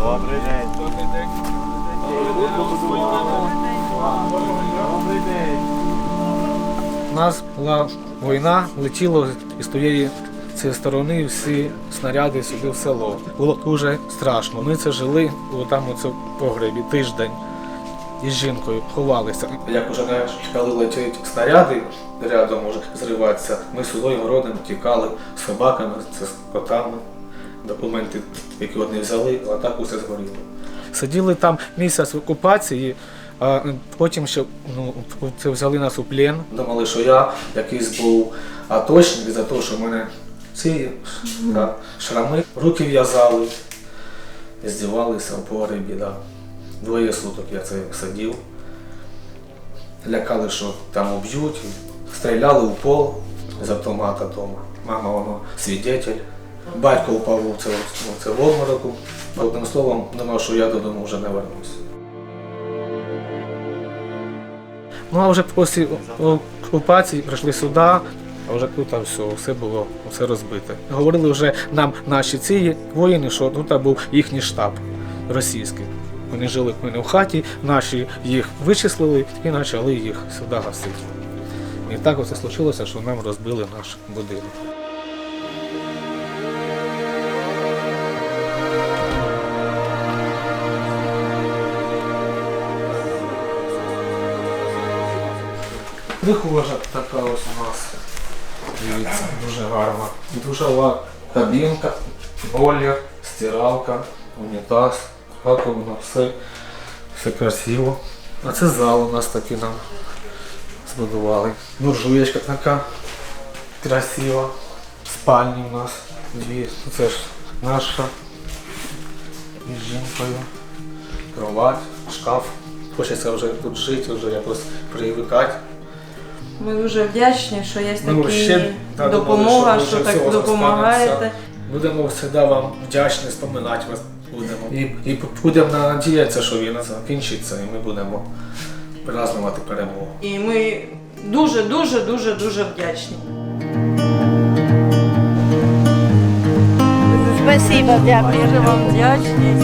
Добрий день. Добрий день. Добрий день. У нас була війна, летіло з тієї цієї сторони всі снаряди сюди в село. Було дуже страшно. Ми це жили там у цьому погребі тиждень із жінкою ховалися. Як уже не коли летять снаряди, рядом може зриватися, ми селою городом тікали з собаками, з котами. Документи, які вони взяли, а так усе згоріло. Сиділи там місяць в окупації, а потім ще ну, це взяли нас у плен. Думали, що я якийсь був аточник за те, що в мене ці да, шрами, руки в'язали, здівалися в погребі. Да. Двоє суток я це сидів. Лякали, що там уб'ють, стріляли у пол з автомата вдома. Мама, воно свідетель. Батько упав у це, у це в обмороку. Одним словом, думав, що я додому вже не вернусь. Ну а вже після окупації прийшли сюди, а вже тут все, все було все розбите. Говорили вже нам наші ці воїни, що тут був їхній штаб російський. Вони жили в мене в хаті, наші їх вичислили і почали їх сюди гасити. І так оце случилося, що нам розбили наш будинок. Прихожа така ось у нас. Дивіться, дуже гарна. Душова кабінка, бойлер, стиралка, унітаз, раковина, все, все красиво. А це зал у нас такий нам збудували. Буржуєчка така красива. Спальні у нас дві. Це ж наша із жінкою. Кровать, шкаф. Хочеться вже тут жити, вже якось привикати. Ми дуже вдячні, що є Ну, така ще, допомога, думали, що що так допомагаєте. зостанеться. Будемо завжди вам вдячні, споминати вас будемо. І, і будемо надіятися, що війна закінчиться, і ми будемо празднувати перемогу. І ми дуже, дуже, дуже, дуже вдячні. Спасибо, дякую. Дуже вам вдячні.